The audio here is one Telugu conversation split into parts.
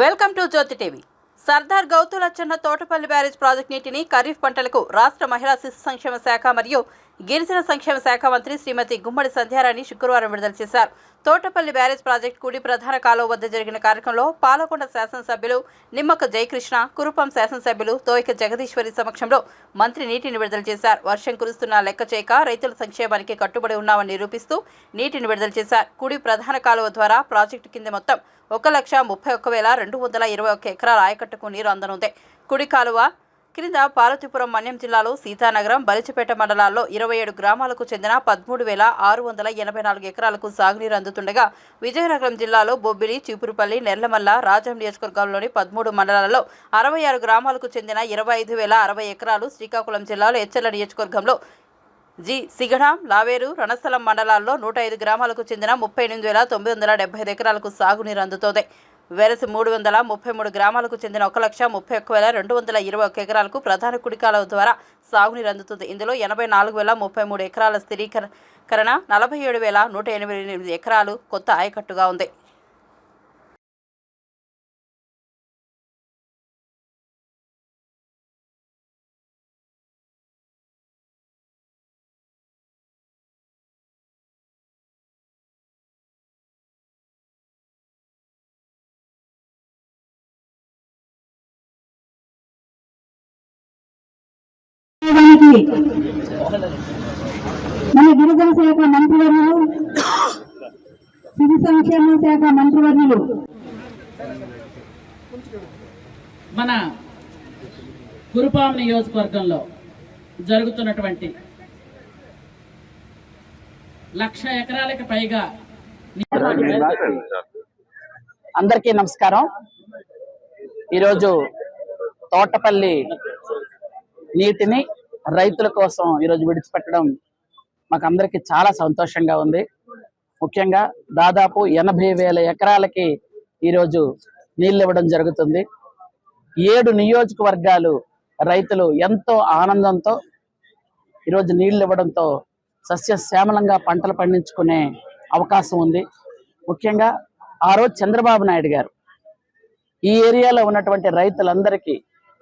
Welcome to Jyothi TV. Sardar Gouthu Latchanna Thotapalli barrage project నీటిని ఖరీఫ్ పంటలకు రాష్ట్ర మహిళా శిశు సంక్షేమ శాఖ మరియు గిరిజన సంక్షేమ శాఖ మంత్రి శ్రీమతి గుమ్మడి సంధ్యారాణి శుక్రవారం విడుదల చేశారు. తోటపల్లి బ్యారేజ్ ప్రాజెక్టు కుడి ప్రధాన కాలువ వద్ద జరిగిన కార్యక్రమంలో పాలకొండ శాసనసభ్యులు నిమ్మక జయకృష్ణ కురుపం శాసనసభ్యులు తోయిక జగదీశ్వరి సమక్షంలో మంత్రి నీటిని విడుదల చేశారు. వర్షం కురుస్తున్న లెక్క చేయక రైతుల సంక్షేమానికి కట్టుబడి ఉన్నామని నిరూపిస్తూ నీటిని విడుదల చేశారు. కుడి ప్రధాన కాలువ ద్వారా ప్రాజెక్టు కింద మొత్తం ఒక లక్ష ముప్పై ఒక్క వేల రెండు వందల ఇరవై ఒక్క ఎకరాల ఆయకట్టుకు నీరు అందనుంది. కుడి కాలువ క్రింద పార్వతీపురం మన్యం జిల్లాలో సీతానగరం బలిచిపేట మండలాల్లో ఇరవై ఏడు గ్రామాలకు చెందిన పదమూడు వేల ఆరు వందల ఎనభై నాలుగు ఎకరాలకు సాగునీరు అందుతుండగా విజయనగరం జిల్లాలో బొబ్బిలి చీపురుపల్లి నెర్లమల్ల రాజం నియోజకవర్గంలోని పదమూడు మండలాల్లో అరవై ఆరు గ్రామాలకు చెందిన ఇరవై ఐదు వేల అరవై ఎకరాలు శ్రీకాకుళం జిల్లాలో ఎచ్చెల్ల నియోజకవర్గంలో జి. సిగడాం లావేరు రణస్థలం మండలాల్లో నూట ఐదు గ్రామాలకు చెందిన ముప్పై ఎనిమిది వేల తొమ్మిది వందల డెబ్బై ఐదు ఎకరాలకు సాగునీరు అందుతోంది. వెరస్ మూడు వందల ముప్పై మూడు గ్రామాలకు చెందిన ఒక లక్ష ముప్పై ఒక్క వేల రెండు వందల ఇరవై ఒక ఎకరాలకు ప్రధాన కుడికాల ద్వారా సాగునీరు అందుతుంది. ఇందులో ఎనభై నాలుగు వేల ముప్పై మూడు ఎకరాల స్థిరీకరణ నలభై ఏడు వేల నూట ఎనభై ఎనిమిది ఎకరాలు కొత్త ఆయకట్టుగా ఉంది. మన గిరిజన శాఖ మంత్రివర్యులు శిశు సంక్షేమ శాఖ మంత్రివర్యులు. మన కురుపాం నియోజకవర్గంలో జరుగుతున్నటువంటి లక్ష ఎకరాలకు పైగా అందరికీ నమస్కారం. ఈరోజు తోటపల్లి నీటిని రైతుల కోసం ఈరోజు విడిచిపెట్టడం మాకు అందరికీ చాలా సంతోషంగా ఉంది. ముఖ్యంగా దాదాపు ఎనభై వేల ఎకరాలకి ఈరోజు నీళ్ళు ఇవ్వడం జరుగుతుంది. ఏడు నియోజకవర్గాలు రైతులు ఎంతో ఆనందంతో ఈరోజు నీళ్ళు ఇవ్వడంతో సస్యశ్యామలంగా పంటలు పండించుకునే అవకాశం ఉంది. ముఖ్యంగా ఆ రోజు చంద్రబాబు నాయుడు గారు ఈ ఏరియాలో ఉన్నటువంటి రైతులందరికీ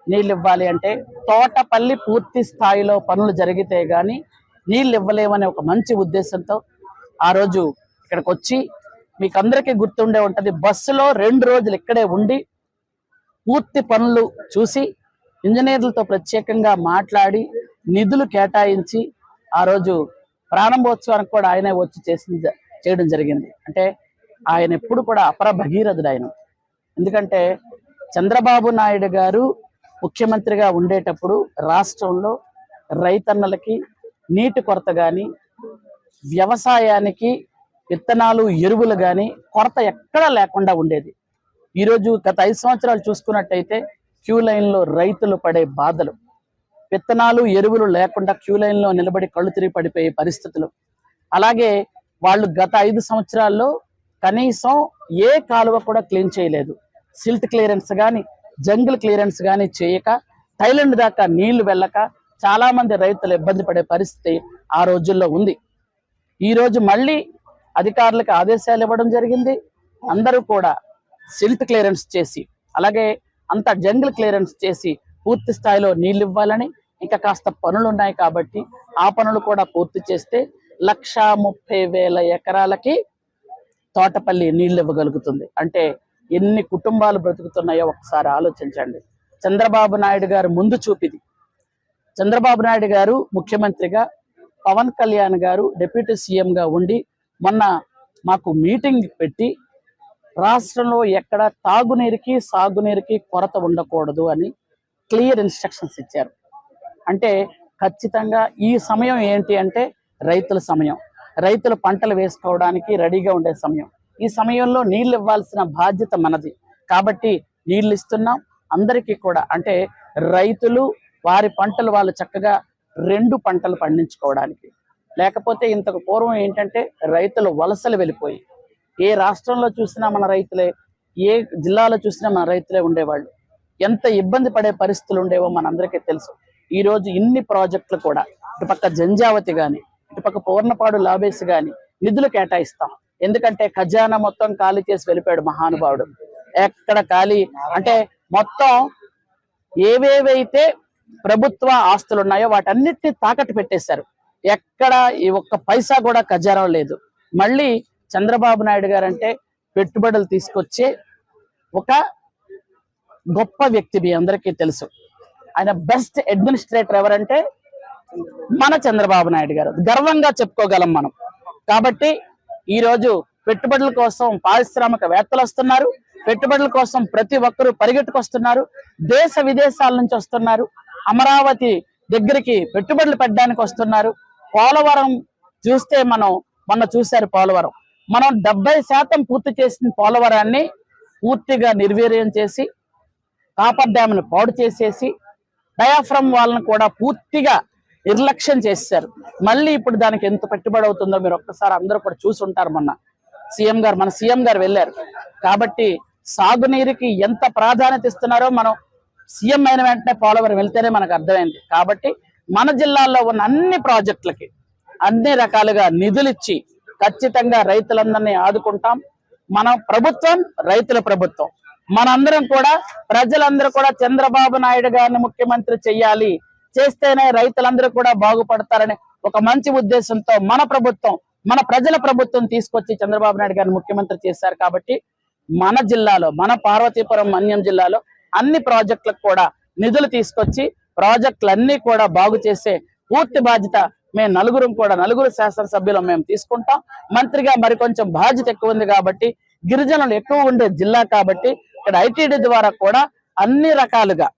నీళ్ళు ఇవ్వాలి అంటే తోటపల్లి పూర్తి స్థాయిలో పనులు జరిగితే గాని నీళ్ళు ఇవ్వలేమనే ఒక మంచి ఉద్దేశంతో ఆ రోజు ఇక్కడికి వచ్చి మీకు అందరికీ గుర్తుండే ఉంటుంది బస్సులో రెండు రోజులు ఇక్కడే ఉండి పూర్తి పనులు చూసి ఇంజనీర్లతో ప్రత్యేకంగా మాట్లాడి నిధులు కేటాయించి ఆ రోజు ప్రారంభోత్సవానికి కూడా ఆయనే వచ్చి చేసింది చేయడం జరిగింది. అంటే ఆయన ఎప్పుడు కూడా అపర భగీరథుడు ఆయన. ఎందుకంటే చంద్రబాబు నాయుడు గారు ముఖ్యమంత్రిగా ఉండేటప్పుడు రాష్ట్రంలో రైతన్నలకి నీటి కొరత కానీ వ్యవసాయానికి విత్తనాలు ఎరువులు కానీ కొరత ఎక్కడా లేకుండా ఉండేది. ఈరోజు గత ఐదు సంవత్సరాలు చూసుకున్నట్టయితే క్యూ లైన్లో రైతులు పడే బాధలు విత్తనాలు ఎరువులు లేకుండా క్యూ లైన్లో నిలబడి కళ్ళు తిరిగి పడిపోయే పరిస్థితులు. అలాగే వాళ్ళు గత ఐదు సంవత్సరాల్లో కనీసం ఏ కాలువ కూడా క్లీన్ చేయలేదు. సిల్ట్ క్లియరెన్స్ కానీ జంగిల్ క్లియరెన్స్ కానీ చేయక థైలాండ్ దాకా నీళ్ళు వెళ్ళక చాలామంది రైతులు ఇబ్బంది పడే పరిస్థితి ఆ రోజుల్లో ఉంది. ఈరోజు మళ్ళీ అధికారులకు ఆదేశాలు ఇవ్వడం జరిగింది. అందరూ కూడా సిల్ట్ క్లియరెన్స్ చేసి అలాగే అంత జంగిల్ క్లియరెన్స్ చేసి పూర్తి స్థాయిలో నీళ్ళు ఇవ్వాలని ఇంకా కాస్త పనులు ఉన్నాయి కాబట్టి ఆ పనులు కూడా పూర్తి చేస్తే లక్షా ముప్పై వేల ఎకరాలకి తోటపల్లి నీళ్ళు ఇవ్వగలుగుతుంది. అంటే ఎన్ని కుటుంబాలు బ్రతుకుతున్నాయో ఒకసారి ఆలోచించండి. చంద్రబాబు నాయుడు గారు ముందు చూపిది. చంద్రబాబు నాయుడు గారు ముఖ్యమంత్రిగా పవన్ కళ్యాణ్ గారు డిప్యూటీ సీఎంగా ఉండి మొన్న మాకు మీటింగ్ పెట్టి రాష్ట్రంలో ఎక్కడ తాగునీరుకి సాగునీరుకి కొరత ఉండకూడదు అని క్లియర్ ఇన్స్ట్రక్షన్స్ ఇచ్చారు. అంటే ఖచ్చితంగా ఈ సమయం ఏంటి అంటే రైతుల సమయం. రైతులు పంటలు వేసుకోవడానికి రెడీగా ఉండే సమయం. ఈ సమయంలో నీళ్ళు ఇవ్వాల్సిన బాధ్యత మనది. కాబట్టి నీళ్ళు ఇస్తున్నాం అందరికీ కూడా అంటే రైతులు వారి పంటలు వాళ్ళు చక్కగా రెండు పంటలు పండించుకోవడానికి. లేకపోతే ఇంతకు పూర్వం ఏంటంటే రైతులు వలసలు వెళ్ళిపోయి ఏ రాష్ట్రంలో చూసినా మన రైతులే ఏ జిల్లాలో చూసినా మన రైతులే ఉండేవాళ్ళు. ఎంత ఇబ్బంది పడే పరిస్థితులు ఉండేవో మనందరికీ తెలుసు. ఈ రోజు ఇన్ని ప్రాజెక్టులు కూడా ఇటుపక్క జంజావతి కానీ ఇటుపక్క పూర్ణపాడు లాబేసి కానీ నిధులు కేటాయిస్తాం. ఎందుకంటే ఖజానా మొత్తం ఖాళీ చేసి వెళ్ళిపోయాడు మహానుభావుడు. ఎక్కడ ఖాళీ? అంటే మొత్తం ఏవేవైతే ప్రభుత్వ ఆస్తులు ఉన్నాయో వాటన్నిటిని తాకట్టు పెట్టేశారు. ఎక్కడ ఈ ఒక్క పైసా కూడా ఖజానా లేదు. మళ్ళీ చంద్రబాబు నాయుడు గారు అంటే పెట్టుబడులు తీసుకొచ్చే ఒక గొప్ప వ్యక్తి మీ అందరికీ తెలుసు. ఆయన బెస్ట్ అడ్మినిస్ట్రేటర్ ఎవరంటే మన చంద్రబాబు నాయుడు గారు. గర్వంగా చెప్పుకోగలం మనం. కాబట్టి ఈ రోజు పెట్టుబడుల కోసం పారిశ్రామికవేత్తలు వస్తున్నారు. పెట్టుబడుల కోసం ప్రతి ఒక్కరూ పరిగెట్టుకొస్తున్నారు దేశ విదేశాల నుంచి వస్తున్నారు. అమరావతి దగ్గరికి పెట్టుబడులు పెట్టడానికి వస్తున్నారు. పోలవరం చూస్తే మనం మొన్న చూశారు పోలవరం. మనం డెబ్బై శాతం పూర్తి చేసిన పోలవరాన్ని పూర్తిగా నిర్వీర్యం చేసి కాపర్ డ్యామ్ను పాడు చేసేసి డయాఫ్రమ్ వాళ్ళను కూడా పూర్తిగా నిర్లక్ష్యం చేశారు. మళ్ళీ ఇప్పుడు దానికి ఎంత పెట్టుబడి అవుతుందో మీరు ఒక్కసారి అందరూ కూడా చూసి ఉంటారు మొన్న. సీఎం గారు మన సీఎం గారు వెళ్ళారు. కాబట్టి సాగునీరుకి ఎంత ప్రాధాన్యత ఇస్తున్నారో మనం సీఎం అయిన వెంటనే పోలవరం వెళ్తేనే మనకు అర్థమైంది. కాబట్టి మన జిల్లాలో ఉన్న అన్ని ప్రాజెక్టులకి అన్ని రకాలుగా నిధులు ఇచ్చి ఖచ్చితంగా రైతులందరినీ ఆదుకుంటాం. మన ప్రభుత్వం రైతుల ప్రభుత్వం. మనందరం కూడా ప్రజలందరూ కూడా చంద్రబాబు నాయుడు గారిని ముఖ్యమంత్రి చెయ్యాలి. చేస్తేనే రైతులందరూ కూడా బాగుపడతారనే ఒక మంచి ఉద్దేశంతో మన ప్రభుత్వం మన ప్రజల ప్రభుత్వం తీసుకొచ్చి చంద్రబాబు నాయుడు గారిని ముఖ్యమంత్రి చేశారు కాబట్టి మన జిల్లాలో మన పార్వతీపురం మన్యం జిల్లాలో అన్ని ప్రాజెక్టులకు కూడా నిధులు తీసుకొచ్చి ప్రాజెక్టులన్నీ కూడా బాగు చేసే పూర్తి బాధ్యత మేము నలుగురం కూడా నలుగురు శాసనసభ్యులం మేము తీసుకుంటాం. మంత్రిగా మరికొంచెం బాధ్యత ఎక్కువ ఉంది కాబట్టి గిరిజనులు ఎక్కువ ఉండే జిల్లా కాబట్టి ఇక్కడ ఐటీడీ ద్వారా కూడా అన్ని రకాలుగా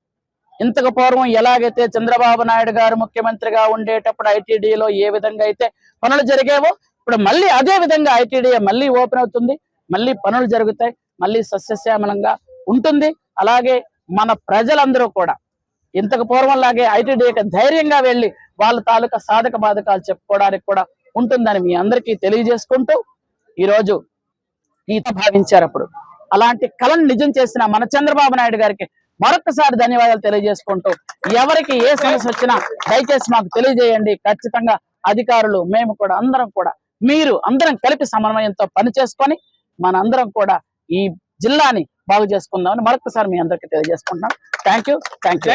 ఇంతకు పూర్వం ఎలాగైతే చంద్రబాబు నాయుడు గారు ముఖ్యమంత్రిగా ఉండేటప్పుడు ఐటీడీలో ఏ విధంగా అయితే పనులు జరిగేవో ఇప్పుడు మళ్ళీ అదే విధంగా ఐటీడీ మళ్ళీ ఓపెన్ అవుతుంది. మళ్ళీ పనులు జరుగుతాయి. మళ్ళీ సస్యశ్యామలంగా ఉంటుంది. అలాగే మన ప్రజలందరూ కూడా ఇంతకు పూర్వంలాగే ఐటీడీకి ధైర్యంగా వెళ్ళి వాళ్ళ తాలూకా సాధక బాధకాలు చెప్పుకోవడానికి కూడా ఉంటుందని మీ అందరికీ తెలియజేసుకుంటూ ఈరోజు ఈత భావించారు అప్పుడు. అలాంటి కళను నిజం చేసిన మన చంద్రబాబు నాయుడు గారికి మరొకసారి ధన్యవాదాలు తెలియజేసుకుంటూ ఎవరికి ఏ సమస్య వచ్చినా దయచేసి మాకు తెలియజేయండి. ఖచ్చితంగా అధికారులు మేము కూడా అందరం కూడా మీరు అందరం కలిపి సమన్వయంతో పని చేసుకొని మనందరం కూడా ఈ జిల్లాని బాగు చేసుకుందామని మరొకసారి మీ అందరికీ తెలియజేసుకుంటున్నాం. Thank you thank you.